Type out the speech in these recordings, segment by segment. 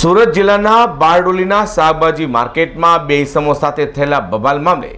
સુરત જિલ્લાના બારડોલીના શાકભાજી માર્કેટમાં બે ઇસમો સાથે થયેલા બબાલ મામલે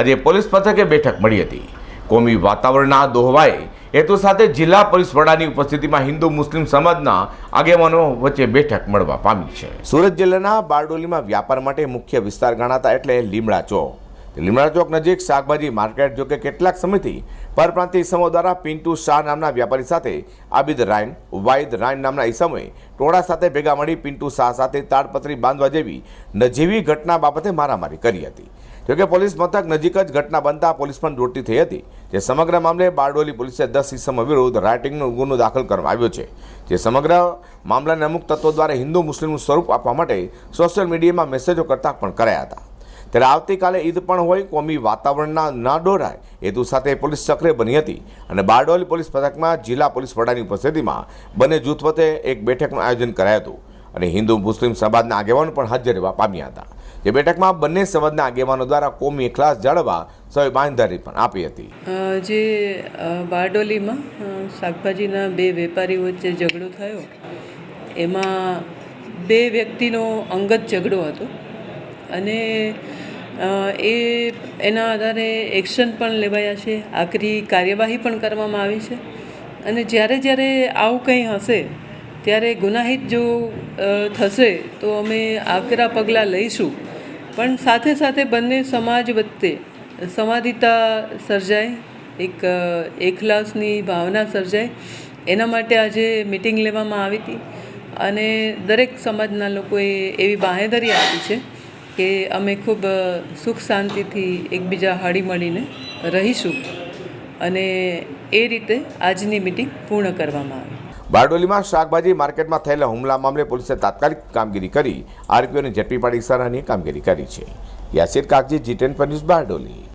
આજે પોલીસ પથકે બેઠક મળી હતી. કોમી વાતાવરણના દોહવાએ હેતુ સાથે જિલ્લા પોલીસ વડાની ઉપસ્થિતિમાં હિન્દુ મુસ્લિમ સમાજના આગેવાનો વચ્ચે બેઠક મળવા પામી છે. સુરત જિલ્લાના બારડોલીમાં વ્યાપાર માટે મુખ્ય વિસ્તાર ગણાતા એટલે લીમડા ચોક. લીમડા ચોક નજીક શાકભાજી માર્કેટ જો કે કેટલાક સમયથી પરપ્રાંતિ ઇસમો દ્વારા પિન્ટુ શાહ નામના વ્યાપારી સાથે, આબિદ રાયન, વાઇદ રાયન નામના ઇસમોએ ટોળા સાથે ભેગા મળી પિન્ટુ શાહ સાથે તાડપત્રી બાંધવા જેવી નજીવી ઘટના બાબતે મારામારી કરી હતી. જોકે પોલીસ મથક નજીક જ ઘટના બનતા પોલીસ પણ દોડતી થઈ હતી, જે સમગ્ર મામલે બારડોલી પોલીસે દસ ઇસમો વિરુદ્ધ રાઇટિંગનો ગુનો દાખલ કરવામાં આવ્યો છે. જે સમગ્ર મામલાને અમુક તત્વો દ્વારા હિન્દુ મુસ્લિમનું સ્વરૂપ આપવા માટે સોશિયલ મીડિયામાં મેસેજો કરતા પણ કરાયા હતા. ત્યારે આવતીકાલે ઈદ પણ હોય, કોમી વાતાવરણના ના દોરાય હેતુ સાથે પોલીસ સક્રિય બની હતી અને બારડોલી પોલીસ મથકમાં જિલ્લા પોલીસ વડાની ઉપસ્થિતિમાં બંને જૂથ વચ્ચે એક બેઠકનું આયોજન કરાયું હતું અને હિન્દુ મુસ્લિમ સમાજના આગેવાનો પણ હાજર રહેવા પામ્યા હતા. જે બેઠકમાં બંને સમાજના આગેવાનો દ્વારા કોમી એકલાસ જાળવવા સૌએ બાંયધરી પણ આપી હતી. જે બારડોલીમાં શાકભાજીના બે વેપારીઓ વચ્ચે ઝઘડો થયો. એમાં બે વ્યક્તિનો અંગત ઝઘડો હતો. અને એ, એના આધારે એક્શન પણ લેવાયા છે, આકરી કાર્યવાહી પણ કરવામાં આવી છે. અને જ્યારે જ્યારે આવું કંઈ હશે, ત્યારે ગુનાહિત જો થશે, તો અમે આકરા પગલાં લઈશું. પણ સાથે સાથે બંને સમાજ વચ્ચે સંવાદિતા સર્જાય, એક એકલાસની ભાવના સર્જાય. એના માટે આજે મિટિંગ લેવામાં આવી હતી. અને દરેક સમાજના લોકોએ એવી બાંહેધરી આપી છે. કે અમે ખૂબ સુખ શાંતિથી એકબીજા હળીમળીને રહીશું અને એ રીતે આજની મિટિંગ પૂર્ણ કરવામાં આવી. બારડોલીમાં શાકભાજી માર્કેટમાં થયેલા હુમલા મામલે પોલીસે તાત્કાલિક કામગીરી કરી, આરોપીઓને ઝડપી પાડી સરાહનીય કામગીરી કરી છે. યાસીર કાગજી જી ટેન પર ન્યૂઝ બારડોલી.